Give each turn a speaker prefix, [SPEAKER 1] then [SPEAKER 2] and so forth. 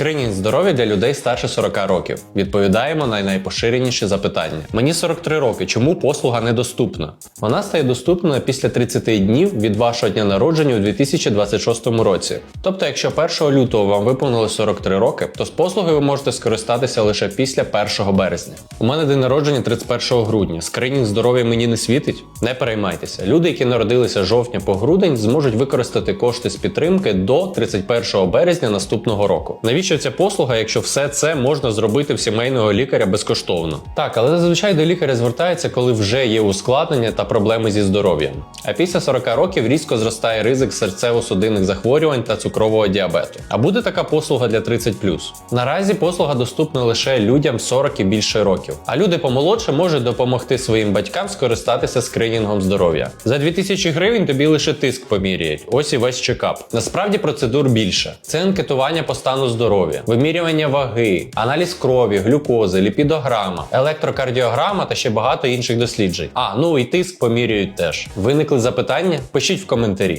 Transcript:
[SPEAKER 1] Скринінг здоров'я для людей старше 40 років. Відповідаємо на найпоширеніші запитання. Мені 43 роки. Чому послуга недоступна? Вона стає доступною після 30 днів від вашого дня народження у 2026 році. Тобто, якщо 1 лютого вам виповнилось 43 роки, то з послугою ви можете скористатися лише після 1 березня. У мене день народження 31 грудня. Скринінг здоров'я мені не світить. Не переймайтеся. Люди, які народилися жовтня по грудень, зможуть використати кошти з підтримки до 31 березня наступного року. Навіщо ця послуга, якщо все це можна зробити в сімейного лікаря безкоштовно? Так, але зазвичай до лікаря звертаються, коли вже є ускладнення та проблеми зі здоров'ям. А після 40 років різко зростає ризик серцево-судинних захворювань та цукрового діабету. А буде така послуга для 30 Наразі послуга доступна лише людям 40 і більше років. А люди помолодше можуть допомогти своїм батькам скористатися скринінгом здоров'я. За 2000 гривень тобі лише тиск поміряють. Ось і весь чекап. Насправді процедур більше. Це анкетування по стану здоров'я, вимірювання ваги, аналіз крові, глюкози, ліпідограма, електрокардіограма та ще багато інших досліджень. А ну і тиск помірюють теж. Виникли запитання? Пишіть в коментарі.